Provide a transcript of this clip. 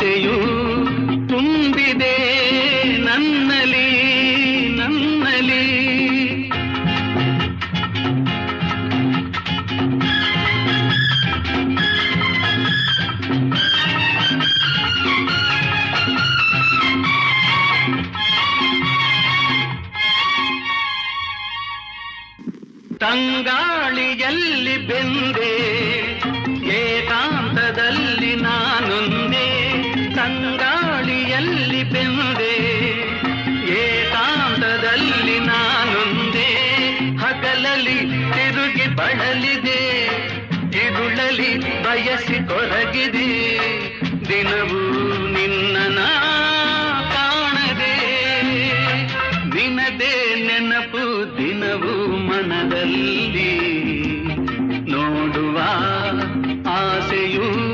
ಆಸೆಯು ತುಂಬಿದೆ ನನ್ನಲಿ ನನ್ನಲಿ ತಂಗಾಳಿಯಲ್ಲಿ ಬೆಂದೆ ನೆನಪಿಂದೆ ಏಕಾಂತದಲ್ಲಿ ನಾನೊಂದೇ, ಹಗಲಲ್ಲಿ ತಿರುಗಿ ಬಳಲಿದೆ ಇರುಳಲಿ ಬಯಸಿ ಕೊರಗಿದೆ. ದಿನವೂ ನಿನ್ನ ಕಾಣದೆ, ನಿನದೇ ನೆನಪು ದಿನವೂ ಮನದಲ್ಲಿ.